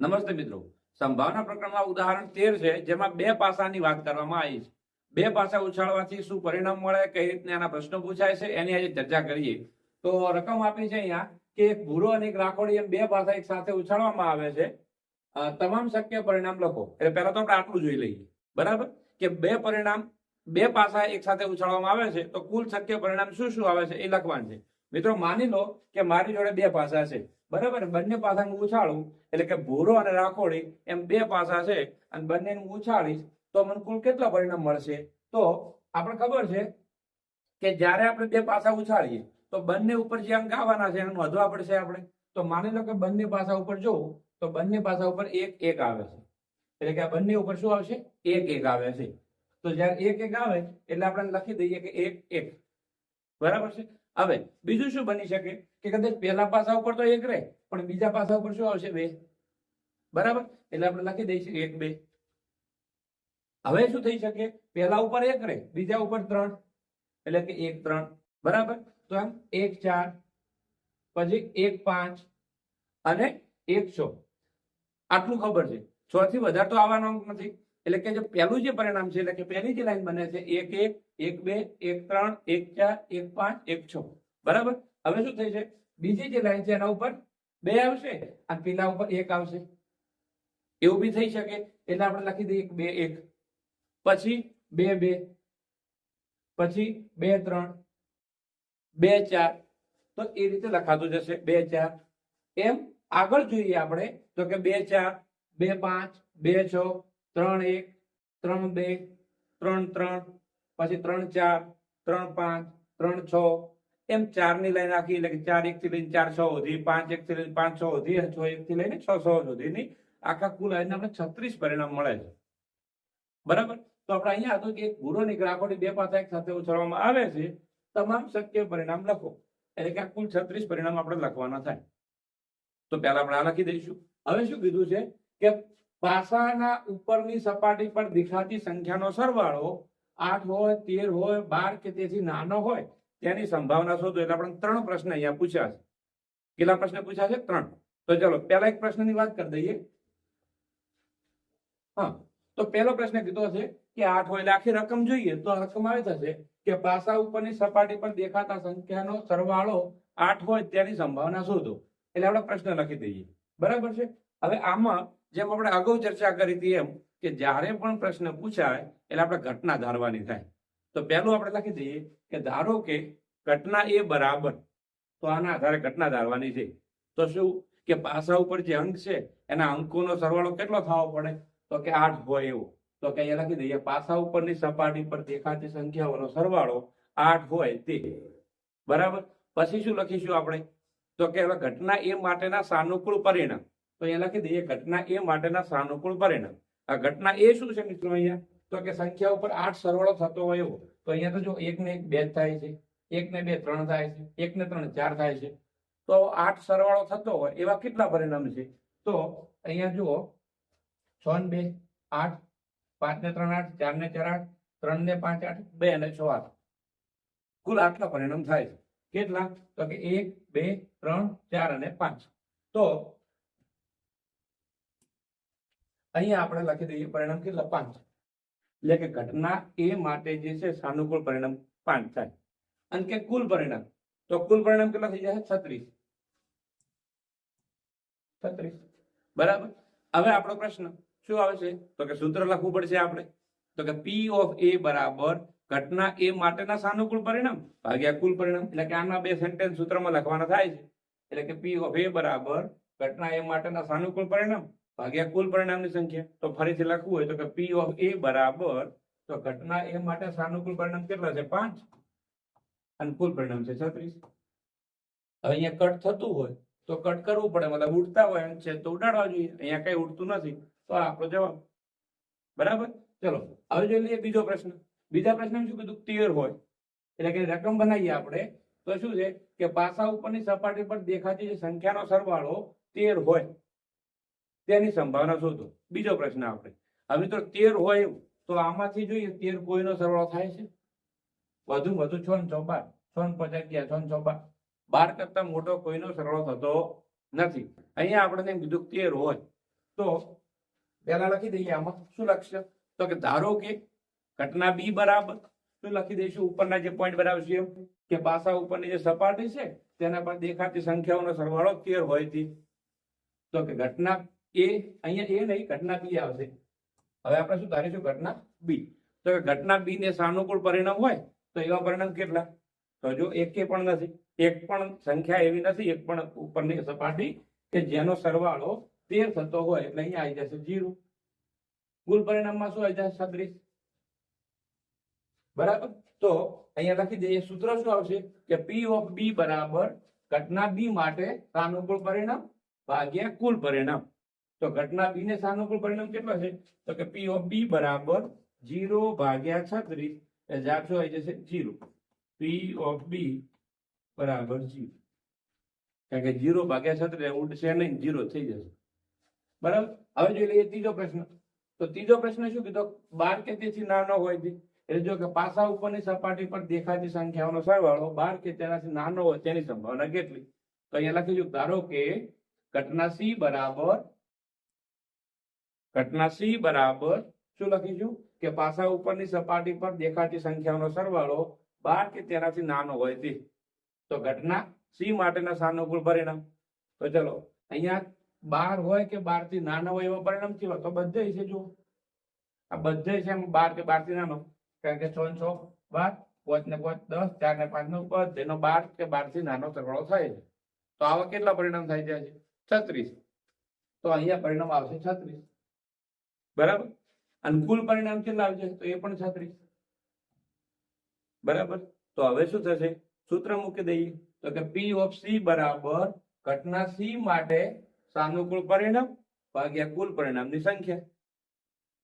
નમસ્તે મિત્રો. સંભાવના પ્રકરણમાં ઉદાહરણ તેર છે, જેમાં બે પાસાની વાત કરવામાં આવી છે. બે પાસા ઉછાળવાથી શું પરિણામ મળે, કઈ રીતે આના પ્રશ્નો પૂછાય છે, એની આજે ચર્ચા કરીએ. તો રકમ આપી છે અહીંયા કે એક ભૂરો અને એક રાખોડી એમ બે પાસા એક સાથે ઉછાળવામાં આવે છે. તમામ શક્ય પરિણામ લખો. એટલે પહેલા તો આપણે આટલું જોઈ લઈએ. બરાબર? કે બે પરિણામ, બે પાસા એક સાથે ઉછાળવામાં આવે છે, તો કુલ શક્ય પરિણામ શું શું આવે છે એ લખવાનું છે. મિત્રો માની લો કે મારી જોડે બે પાસા છે. બરાબર? બંને પાસા હું ઉછાળું, એટલે કે ભૂરો અને રાખોડી એમ બે પાસા છે, અને બંને હું ઉછાળીશ, તો મને કુલ કેટલા પરિણામ મળશે? તો આપણે ખબર છે કે જ્યારે આપણે બે પાસા ઉછાળીએ, તો બંને ઉપર જે અંક આવવાના છે એને વધવા પડશે આપણે. તો માની લો કે બંને પાસા ઉપર જોઉં તો બંને પાસા ઉપર એક એક આવે છે. એટલે કે આ બંને ઉપર શું આવશે? એક એક આવે છે. તો જ્યારે એક એક આવે, એટલે આપણે લખી દઈએ કે એક એક. બરાબર છે? હવે, બીજું શું બની શકે? કે કદાચ પહેલા પાસા ઉપર તો એક રહે, પણ બીજા પાસા ઉપર શું આવશે બે? બરાબર? એટલે આપણે લખી દઈશું એક, બે. હવે શું થઈ શકે? પહેલા ઉપર એક રહે, બીજા ઉપર ત્રણ. એટલે કે એક, ત્રણ. બરાબર? તો આમ એક, ચાર, પછી એક, પાંચ અને એક, છ. આટલું ખબર છે. છ થી વધારે તો આવવાનો નથી. એટલે કે જે પહેલું જે પરિણામ છે, એટલે કે પહેલી જે લાઈન બને છે, એક એક એક, બે, એક, ત્રણ, એક, ચાર, એક, પાંચ, એક, છ. બરાબર? હવે શું થઈ છે? બીજી જે લાઈન છે, એના ઉપર બે આવશે અને પેલા ઉપર એક આવશે. એવું બી થઈ શકે. એટલે આપણે લખી દઈએ બે એક. પછી બે બે. પછી બે ત્રણ. બે ચાર. તો એ રીતે લખાતું જશે. બે ચાર. એમ આગળ જોઈએ આપણે તો કે બે ચાર, બે પાંચ, બે છ, ત્રણ એક, ત્રણ બે, ત્રણ ત્રણ. પછી ત્રણ ચાર, ત્રણ પાંચ, ત્રણ છ એમ ચારની લાઈન આખી એટલે કે ચાર એક થી લઈને ચાર છ સુધી, પાંચ એક થી લઈને પાંચ છ સુધી છ એક થી લઈને છ છ સુધીની આખા કુલ આવીને આપણે છત્રીસ પરિણામ મળે છે. બરાબર? તો આપણે અહીંયા હતું કે એક ભૂરો ની ગ્રાફોડી બે પાસા એક સાથે ઉછળવામાં આવે છે. તમામ શક્ય પરિણામ લખો. એટલે કે આ કુલ છત્રીસ પરિણામ આપણે લખવાના થાય. તો પહેલા આપણે આ લખી દઈશું. હવે શું કીધું છે કે પાસાના ઉપરની સપાટી પર દેખાતી સંખ્યાનો સરવાળો આઠ હોય, તેર હોય, બાર કે તેથી નાનો હોય તેની સંભાવના શોધો એટલે આપણે ત્રણ પ્રશ્ન અહીંયા પૂછ્યા છે. કેટલા પ્રશ્ન પૂછ્યા છે? ત્રણ. તો ચલો, પહેલા એક પ્રશ્નની વાત કરી દઈએ. હા, તો પહેલો પ્રશ્ન કીધો છે કે આઠ હોય એટલે આખી રકમ જોઈએ તો રકમ આવી થશે કે પાસા ઉપરની સપાટી પર દેખાતા સંખ્યાનો સરવાળો આઠ હોય તેની સંભાવના શોધો. એટલે આપણે પ્રશ્ન લખી દઈએ. બરાબર છે? હવે આમાં જેમ આપણે અગાઉ ચર્ચા કરી હતી એમ કે જ્યારે પણ પ્રશ્ન પૂછાય એટલે આપણે ઘટના ધારવાની થાય. તો પહેલું આપણે લખી દઈએ કે ધારો કે ઘટના એ બરાબર, તો આના આધારે ઘટના ધારવાની છે. તો શું? કે પાસા ઉપર જે અંક છે, એના અંકોનો સરવાળો કેટલો થવો પડે? તો કે આઠ હોય એવો. તો કે અહીંયા લખી દઈએ, પાસા ઉપરની સપાટી પર દેખાતી સંખ્યાઓનો સરવાળો આઠ હોય તે. બરાબર? પછી શું લખીશું આપણે? તો કે હવે ઘટના એ માટેના સાનુકૂળ પરિણામ. તો અહીંયા લખી દઈએ, ઘટના એ માટેના સાનુકૂળ પરિણામ. આ ઘટના એ શું છે મિત્રો અહીંયા? તો કે સંખ્યા ઉપર આઠ સરવાળો થતો હોય તો અહીંયા તો જો એક ને એક બે થાય છે એક ને બે ત્રણ થાય છે એક ને ત્રણ ચાર થાય છે. તો આઠ સરવાળો થતો હોય એવા કેટલા પરિણામ છે? તો અહીંયા જુઓ, છ ને બે, આઠ, પાંચ ને ત્રણ આઠ, ચાર ને ચાર આઠ, ત્રણ ને પાંચ આઠ, બે ને છ આઠ. કુલ આટલા પરિણામ થાય છે. કેટલા? તો કે એક, બે, ત્રણ, ચાર અને પાંચ. તો અહીંયા આપણે લખી દઈએ પરિણામ કેટલા? પાંચ. એટલે કે ઘટના એ માટે જે છે સાનુકૂળ પરિણામ પાંચ થાય. અને કે કુલ પરિણામ. તો કુલ પરિણામ કેટલા થઈ જાય? છત્રીસ. છત્રીસ. બરાબર? હવે આપણો પ્રશ્ન શું આવે છે? તો કે સૂત્ર લખવું પડશે આપણે. તો કે પી ઓફ એ બરાબર ઘટના એ માટેના સાનુકૂળ પરિણામ ભાગ્યા કુલ પરિણામ. એટલે કે આના બે સેન્ટેન્સ સૂત્રમાં લખવાના થાય છે. એટલે કે પી ઓફ એ બરાબર ઘટના એ માટેના સાનુકૂળ પરિણામ. ભાગ્યા કુલ પરિણામની સંખ્યા. તો ફરીથી લખવું હોય તો કે પી ઓફ એ બરાબર, તો ઘટના એ માટે સાનુકૂળ પરિણામ કેટલા છે? પાંચ. અને કુલ પરિણામ છે છત્રીસ. હવે અહીંયા કટ થતું હોય તો કટ કરવું પડે. મતલબ ઉડતા હોય એમ છે તો ઉડાડવા જોઈએ. અહીંયા કઈ ઉડતું નથી. તો આપણો જવાબ. બરાબર? ચલો, હવે જોઈ લઈએ બીજો પ્રશ્ન. બીજા પ્રશ્ન શું કીધું? તેર હોય. એટલે કે રકમ બનાવીએ આપણે, તો શું છે કે પાસા ઉપરની સપાટી પર દેખાતી જે સંખ્યાનો સરવાળો તેર હોય. તેની સંભાવના શોધો. બીજો પ્રશ્ન આપણે. હવે તો તેર હોય તો આમાંથી જોઈએ, તેર કોઈનો સરવાળો થાય છે? વધુ વધુ છ ને ચોબાર. બાર છ ને પચાસ ગયા છ ને ચોબાર. બાર કરતા મોટો કોઈનો સરવાળો થતો નથી. અહીંયા આપણે કીધું તેર હોય. તો પેલા લખી દઈએ આમાં. શું લખશે? તો કે ધારો કે ઘટના બી બરાબર. શું લખી દઈશું, ઉપરના જે પોઈન્ટ બનાવશું એમ, કે પાસા ઉપરની જે સપાટી છે, તેના પર દેખાતી સંખ્યાઓનો સરવાળો તેર હોયથી. તો કે ઘટના એ અહીંયા એ નહીં, ઘટના બી આવશે. હવે આપણે શું ધારીશું ઘટના બી તો ઘટના બી ને સાનુકૂળ પરિણામ હોય, તો એવા પરિણામ કેટલા? તો જો એક પણ નથી, એક પણ સંખ્યા એવી નથી, એક પણ ઉપરની સપાટી કે જેનો સરવાળો તેર થતો હોય એટલે અહીંયા આવી જશે જીરો કુલ પરિણામમાં શું આવી જશે? છત્રીસ. બરાબર? તો અહીંયા લખી દઈએ, સૂત્ર શું આવશે? કે પી ઓફ બી બરાબર ઘટના બી માટે સાનુકૂળ પરિણામ ભાગ્યા કુલ પરિણામ. તો ઘટના બી ને સાનુકૂળ પરિણામ કેટલો છે? તો કે પી ઓફ બી બરાબર જીરો ભાગ્યા છત્રીસ. જવાબ શું આવી જશે? જીરો પી ઓફ બી બરાબર જીરો કારણ કે જીરો ભાગ્યા છત્રીસ ઉડશે નહીં જીરો થઈ જશે. બરાબર? હવે જોઈ લઈએ ત્રીજો પ્રશ્ન. તો ત્રીજો પ્રશ્ન શું કીધો? બાર કે તેથી નાનો હોય છે. એટલે જો કે પાસા ઉપરની સપાટી પર દેખાતી સંખ્યાઓનો સરવાળો બાર કે તેનાથી નાનો હોય તેની સંભાવના કેટલી? તો અહીંયા લખીશું ધારો કે ઘટના સી બરાબર ઘટના સી બરાબર શું લખીશું? કે પાસા ઉપરની સપાટી પર દેખાતી સંખ્યાઓનો સરવાળો બાર કે તેનાથી નાનો હોય તે તો ઘટના સી માટેના સાનુકૂળ પરિણામ. તો ચલો, અહીંયા બાર હોય કે બારથી નાનો હોય એવા પરિણામ કેવા? તો બધે છે જો આ બધે છે બાર કે બારથી નાનો. કારણ કે છ છ બાર, પાંચ ને પાંચ દસ, ચાર ને પાંચ નો પદ એનો બાર કે બારથી નાનો સરવાળો થાય છે. તો આવા કેટલા પરિણામ થાય છે છત્રીસ. તો અહીંયા પરિણામ આવશે છત્રીસ. બરાબર? અને કુલ પરિણામ કેટલા આવશે તો એ પણ છત્રીસ. બરાબર? તો હવે શું થશે? સૂત્ર મૂકી દઈએ. તો કે પી ઓફ સી બરાબર ઘટના સી માટે સાનુકૂળ પરિણામ ભાગ્યા કુલ પરિણામની સંખ્યા.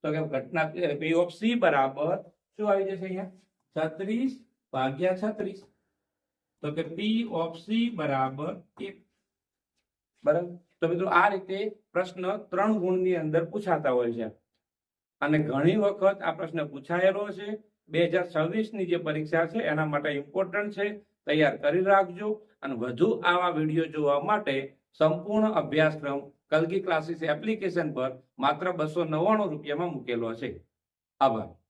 તો કે ઘટના પી ઓફ સી બરાબર શું આવી જશે અહીંયા? છત્રીસ ભાગ્યા છત્રીસ. તો કે પી ઓફ સી બરાબર એક. બરાબર? તો મિત્રો આ રીતે પ્રશ્ન ત્રણ ગુણની અંદર પૂછાતા હોય છે. અને ઘણી વખત આ પ્રશ્ન પૂછાયેલો છે. બે હજાર છવ્વીસની જે પરીક્ષા છે, એના માટે ઇમ્પોર્ટન્ટ છે, તૈયાર કરી રાખજો. અને વધુ આવા વીડિયો જોવા માટે સંપૂર્ણ અભ્યાસક્રમ કલગી ક્લાસીસ એપ્લિકેશન પર માત્ર બસો નવ્વાણું રૂપિયામાં મૂકેલો છે. આભાર.